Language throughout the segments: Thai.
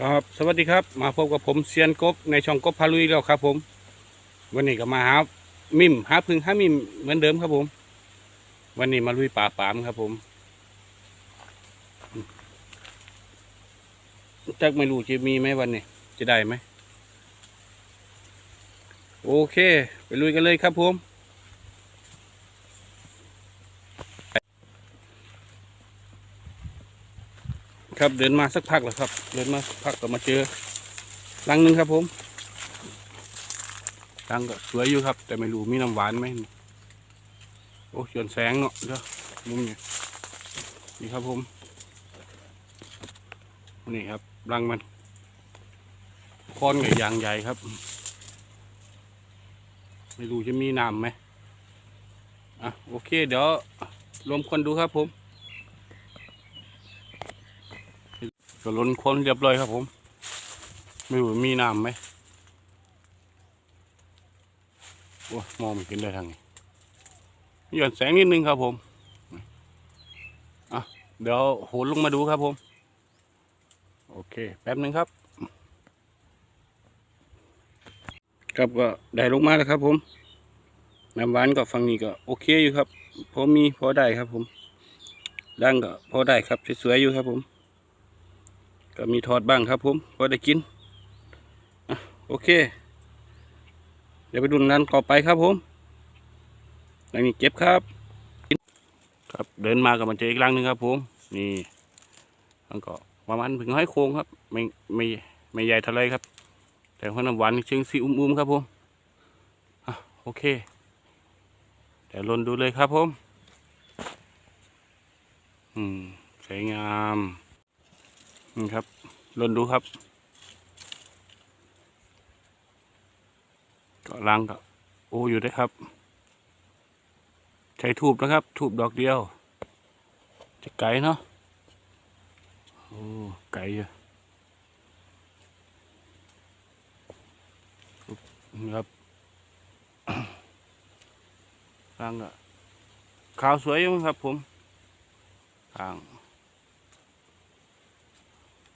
ครับสวัสดีครับมาพบกับผมเซียนกบในช่องกบพาลุยแล้วครับ ผม วันนี้ก็มาหามิมหาพึ่งหามิมเหมือนเดิมครับผม วันนี้มาลุยป่าปามครับ ผมจักไม่รู้จะมีไหมวันนี้จะได้ไหมโอเค ไปลุยกันเลยครับผม ครับ เดินมาสักพักแล้วครับ เดินมาสักพักก็มาเจอรังหนึ่งครับผมรังก็สวยอยู่ครับ แต่ไม่รู้มีน้ำหวานไหมโอ้ยนแสงเนาะเด้อมุมนี้นี่ครับผมนี่ครับรังมันคอนกับยางใหญ่ครับ ไม่รู้จะมีน้ำไหมอะโอเค เดี๋ยวรวมคนดูครับผม ก็ล้นคนเรียบร้อยครับผม ไม่รู้มีน้ำไหมโอ้มองไม่เห็นเลยทางนี้หย่อนแสงนิดนึงครับผมอะเดี๋ยวโหนลงมาดูครับผม โอเค แป๊บหนึ่งครับ ครับก็ได้ลงมาแล้วครับผมน้ำหวานก็ฟังนี้ก็โอเคอยู่ครับพอมีพอได้ครับผมดังก็พอได้ครับสวยๆอยู่ครับผม ก็มีทอดบ้างครับผมพอได้กินอโอเค เดี๋ยวไปดูนั้นต่อไปครับผมอันนี้เก็บครับ ครับเดินมากับมันเจออีกรังหนึ่งครับผมนี่มันก็ประมาณถึงห้อยโค้งครับ ไม่ไม่ไม่ใหญ่เท่าไรครับ แต่ว่าน้ำหวานเชิงสีอุ้มๆครับผมอะโอเคเดี๋ยวลนดูเลยครับผม อืมสวยงาม นี่ครับลนดูครับก็ล้างก็โอ้อยู่ได้ครับ ใช้ทูบนะครับ ทูบดอกเดียว จะไกลเนาะโอ้ไกลอยู่นี่ครับล้างก็ขาวสวยอยู่ครับผมทาง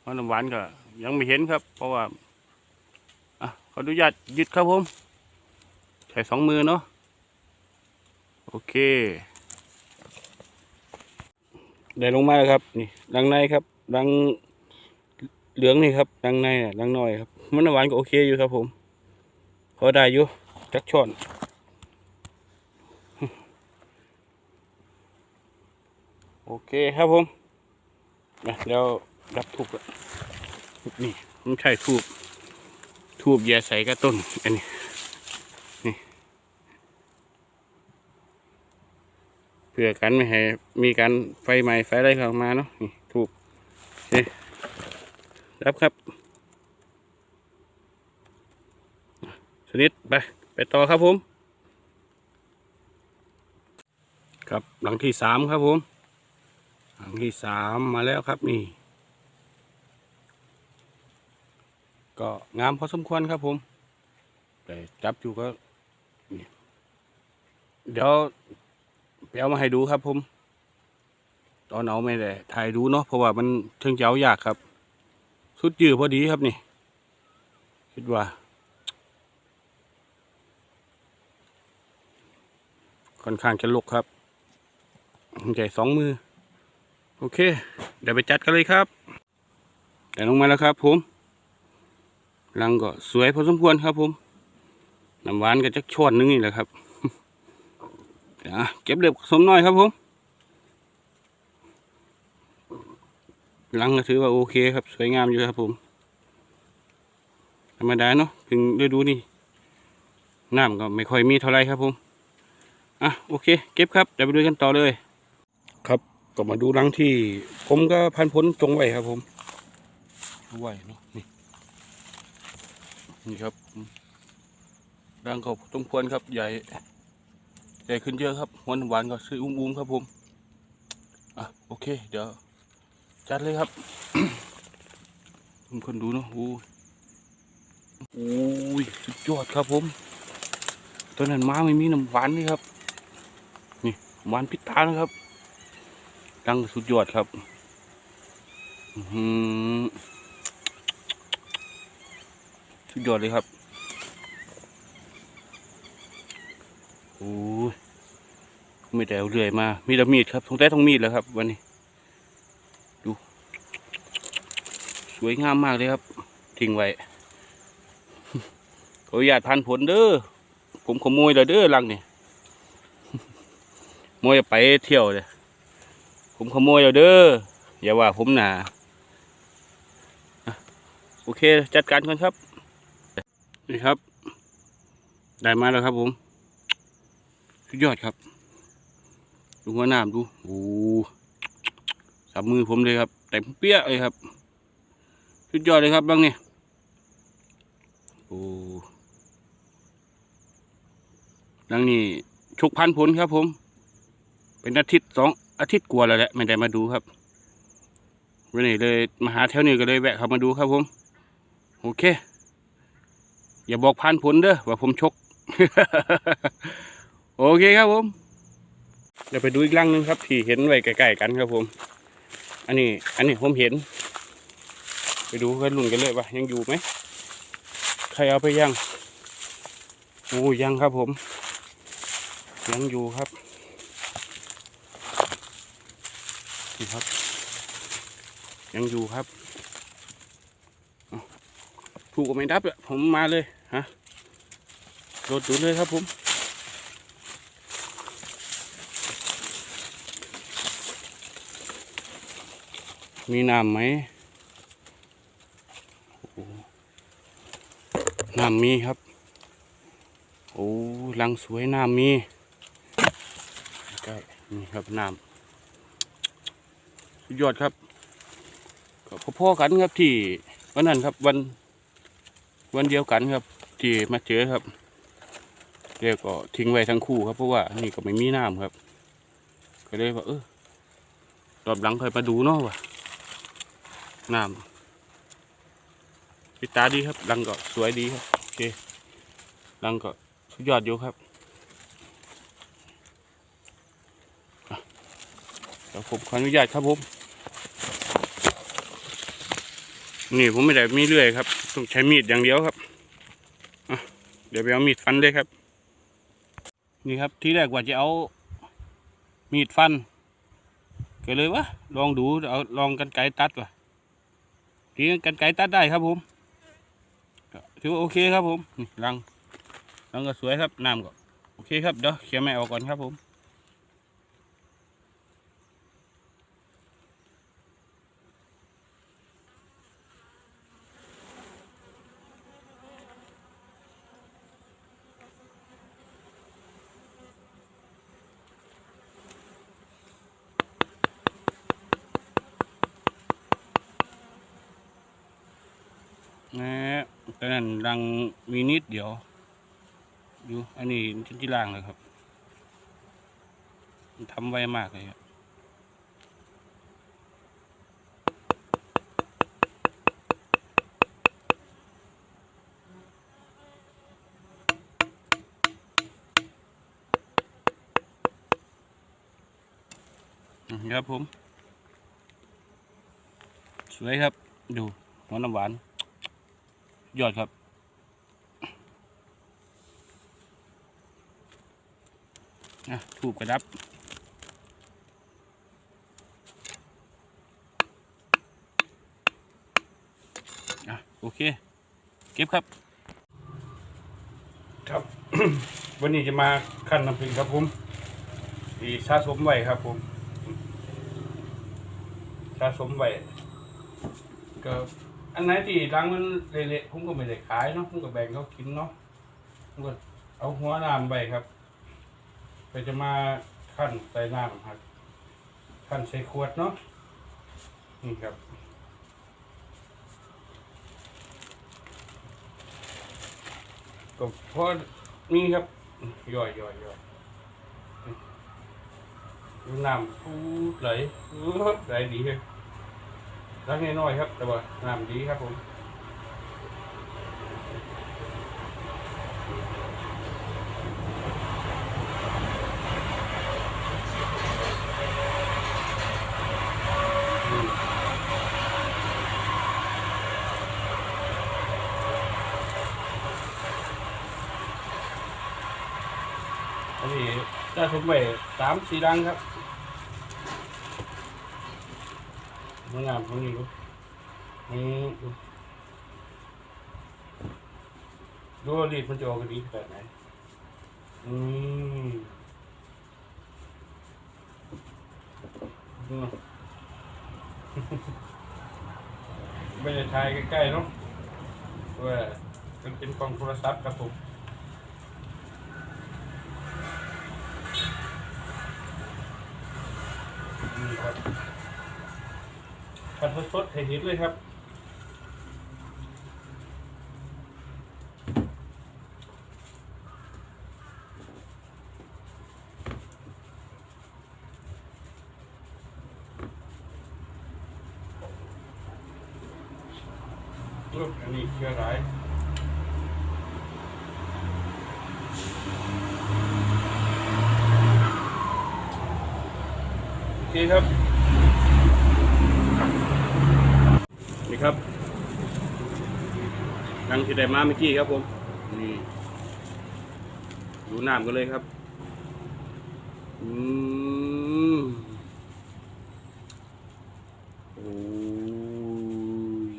เพราน้ำหวานก็ยังไม่เห็นครับ เพราะว่าอะขออนุญาตยึดครับผม ใช้สองมือเนาะโอเค ได้ลงมาแล้วครับ นี่ดังในครับดังเหลืองนี่ครับดังในนะดังน้อยครับ มันน้ำหวานก็โอเคอยู่ครับ ผมพอได้อยู่จักช้อนโอเคครับผมเดี๋ยว รับทูบนนี่ผมใช้ทูบทูบแย่ใส่กับต้นอันนี้นี่เพื่อกันไม่ให้มีการไฟไหม้ไฟอะไรเข้ามาเนาะนี่ทูบนี่รับครับชนิดไปไปต่อครับผม ครับหลังที่สามครับผม หลังที่สามมาแล้วครับนี่ ก็งามพอสมควรครับผมแต่จับอยู่ก็ เดี๋ยวไปเอามาให้ดูครับผม ตอนเอาไม่ได้ถ่ายดูเนาะเพราะว่ามันเชิงเจ้ายากครับ สุดยืดพอดีครับนี่ คิดว่า ค่อนข้างจะลกครับใหญ่สองมือ โอเค เดี๋ยวไปจัดกันเลยครับ แต่ลงมาแล้วครับผม รังก็สวยพอสมควรครับผมน้ำหวานก็จะช้อนหนึงนี่แหละครับเดี๋ยวเก็บเด็บสมน้อยครับผมรังก็ถือว่าโอเคครับ สวยงามอยู่ครับผมธรรมดาเนาะถึงฤดูนี่น้ำก็ไม่ค่อยมีเท่าไรครับผมอะโอเค เก็บครับเดี๋ยวไปดูกันต่อเลย ครับก็มาดูรังที่ ผมก็พันพ้นจงไว้ครับผมไว้เนาะนี่ นี่ครับรังก็ต้องควรครับ ใหญ่ใหญ่ขึ้นเยอะครับหวานหวานก็ซื้ออุ้มๆครับผมอะโอเค เดี๋ยว จัดเลยครับทุกคนดูเนาะโอ้ยโอ้ยสุดยอดครับผมตอนนั้นมาไม่มีน้ำหวานนี่ครับ นี่หวานพิษตานะครับดังสุดยอดครับ อื้อหือ สุดยอดเลยครับโอ้ยไม่ได้เอาเรื่อยมา มีแต่มีดครับทงแต่ทงมีดแล้วครับ วันนี้ ดู สวยงามมากเลยครับ ทิ้งไว้ขออนุญาตพันผลเด้อ ผมขโมยแล้วเด้อลังนี่ขโมยไปเที่ยวเลย ผมขโมยแล้วเด้อ อย่าว่าผมหนาอะโอเค จัดการกันครับ นี่ครับ ได้มาแล้วครับผมสุดยอดครับ ดูหัวน้ำดูโอ้สับมือผมเลยครับแต่เปี้ยเลยครับสุดยอดเลยครับบ้างเนี่ยโอ้ดังนี้ชุกพันผลครับผม เป็นอาทิตย์สองอาทิตย์กว่าแล้วแหละไม่ได้มาดูครับวันนี้เลยมาหาแถวนี้ก็เลยแวะเข้ามาดูครับผม โอเค อย่าบอกพันผลเด้อว่าผมชก โอเคครับผมเดี๋ยวไปดูอีกลังหนึงครับ ที่เห็นไว้ใกล้ๆกันครับผม อันนี้ อันนี้ผมเห็น ไปดูกันลุ่นกันเลยว่ายังอยู่ไหมใครเอาไปยังโอ้ยังครับผม ยังอยู่ครับนี่ครับ ยังอยู่ครับถูกกับไม่ดับอะผมมาเลย ฮะโดดดูเลยครับผมมีน้ำไหมน้ำมีครับ โอ้ลังสวยน้ำมีใกล้นี่ครับน้ำสุดยอดครับก็พอๆกันครับที่วันนั้นครับวันวันเดียวกันครับ ที่มาเจอครับเรียกก็ทิ้งไว้ทั้งคู่ครับเพราะว่านี่ก็ไม่มีน้ำครับ ก็เลยว่าเออรอบหลังเคยมาดูเนาะว่ะน้ำปิตาดีครับรังก็สวยดีครับโอเครังก็สุดยอดอยู่ครับอะเดี๋ยวผมขออนุญาตครับผมนี่ผมไม่ได้มีเลื่อยครับ ต้องใช้มีดอย่างเดียวครับ ดี๋ยวไปเอามีดฟันเลยครับ นี่ครับที่แรกว่าจะเอามีดฟันก็เลยวะลองดูเอาลองกันไกตัดวะทีนี้กันไกตัดได้ครับผมถือว่าโอเคครับผมนี่รังรังก็สวยครับน้ำก็โอเคครับเดี๋ยวเขี่ยไม่ออกก่อนครับผม นะตอนนั้นรังมีนิดเดียวดูอันนี้ชิ้นที่ล่างเลยครับมันทำไวมากเลยครับนะครับผม สวยครับ ดูหัวน้ำหวาน ยอดครับอะถูกกระดับ อะ โอเค เก็บครับ ครับ วันนี้จะมาขั้นน้ำพริกครับผมที่สะสมไว้ครับผมสะสมไว้ก็ อันไหนที่รังมันเละๆผมก็ไม่ได้ขายเนาะผมก็แบ่งเขากินเนาะผมก็เอาหัวน้ำไปครับก็จะมาขั้นใส่น้ำครับขั้นใส่ขวดเนาะนี่ครับก็พอนี่ครับย่อยย่อยย่อยน้ำปูไหลไหลดีเลย รักน้อยครับ แต่ว่าน้ำดีครับผมอันนี้จะสมไปสามสีดังครับ งามตรงนี้ดูนี่ดูดูว่ารีดมันจะออกกันดีขนาดไหนอืมดูไม่ได้ถ่ายใกล้ๆเนาะว่ามันเป็นกล้องโทรศัพท์ครับผม ผันสดๆให้เห็นเลยครับลูกอันนี้เชื่อร้ายโอเคครับ นี่ครับดัง ที่ได้มาเมื่อกี้ครับผมนี่ดูน้ำกันเลยครับอืมโอ้ย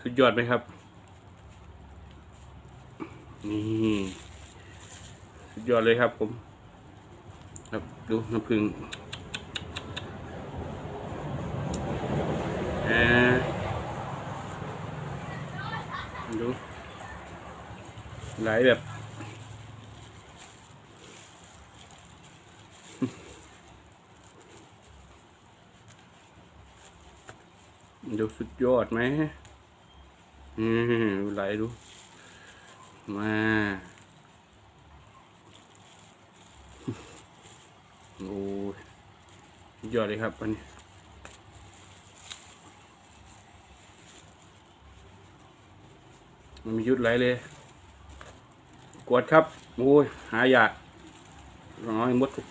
สุดยอดไหมครับ นี่สุดยอดเลยครับผม ครับดูน้ำผึ้งแอบดู ไหลแบบ ดูสุดยอดไหมอืมดูไหลดู มาโอ้ยยอดเลยครับอันนี้มันมียุดไหลเลย กวดครับโอ้ยหายากน้อยมดทุก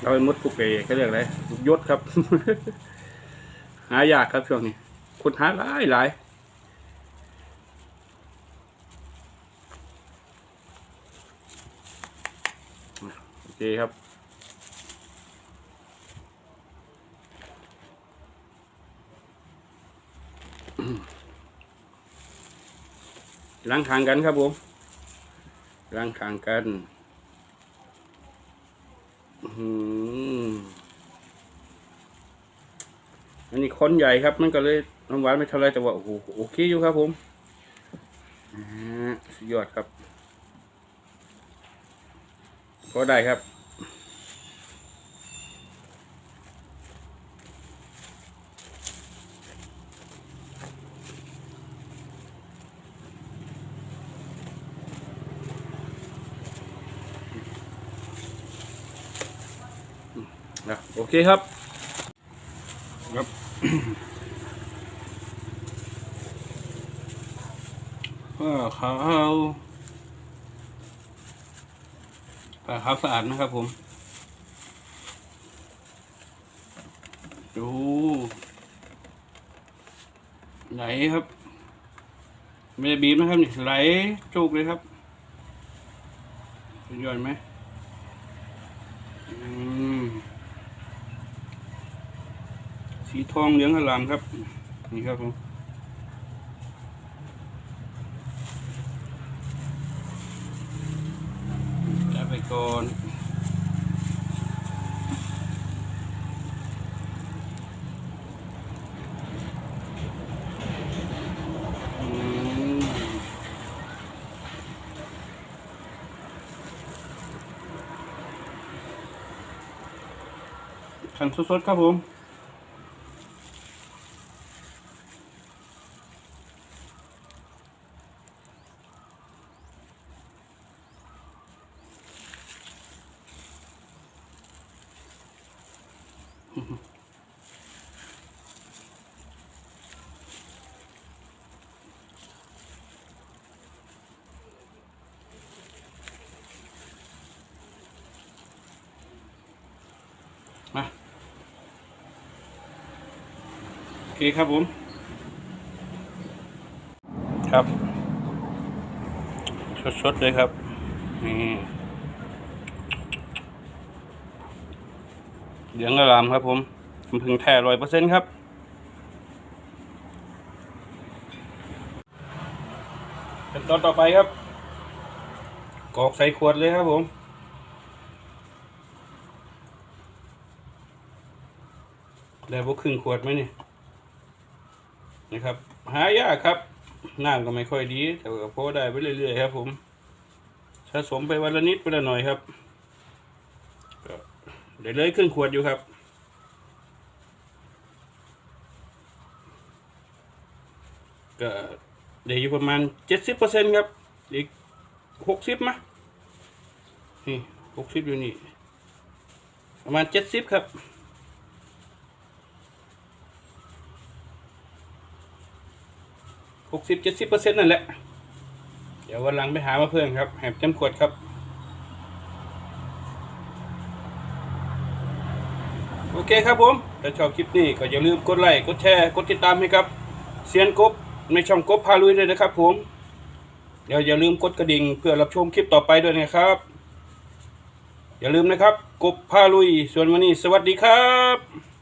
เราไปมดทุกเกย์เขาเรียกอะไรยศครับ หายากครับช่วงนี้คนหาหลายหลายโอเคครับ ล้างทางกันครับผมล้างทางกันอืออันนี้คนใหญ่ครับ มันก็เลยน้ำหวานไม่เท่าไรแต่ว่าโอ้โหโอเคอยู่ครับผมอ่าสุดยอดครับ ก็ได้ครับ นะโอเคครับครับก็ขาวปลาขาวสะอาดนะครับผม ดู ไหลครับ ไม่ได้บีบนะครับนี่ไหลจุกเลยครับยอดไหมอืม สีทองเหลืองอลามครับ นี่ครับผมจับไปก่อนขันสดๆครับผม มาโอเคครับผม ครับสดๆเลยครับ นี่เหลืองอลามครับผมน้ำผึ้งแท้ร้อยเปอร์เซ็นต์ครับขั้นตอนต่อไปครับกรอกใส่ขวดเลยครับผม ได้พวกครึ่งขวดไหมเนี่ยนะครับ หายากครับน้ำก็ไม่ค่อยดี แต่ก็พอได้ไปเรื่อยๆครับ ผมสะสมไปวันละนิดวันละหน่อยครับก็ได้เลยครึ่งขวดอยู่ครับก็ได้อยู่ประมาณเจ็ดสิบเปอร์เซ็นต์ครับ อีกหกสิบมะนี่หกสิบอยู่นี่ ประมาณเจ็ดสิบครับ หกสิบเจ็ดสิบเปอร์เซ็นต์นั่นแหละ เดี๋ยววันหลังไปหามาเพิ่มครับแหบจำขวดครับโอเคครับผม ถ้าชอบคลิปนี้ก็อย่าลืมกดไลค์ กดแชร์ กดติดตามให้ครับ เซียนกบในช่องกบพาลุยด้วยนะครับผม เดี๋ยวอย่าลืมกดกระดิ่งเพื่อรับชมคลิปต่อไปด้วยนะครับ อย่าลืมนะครับ กบพาลุย ส่วนวันนี้สวัสดีครับ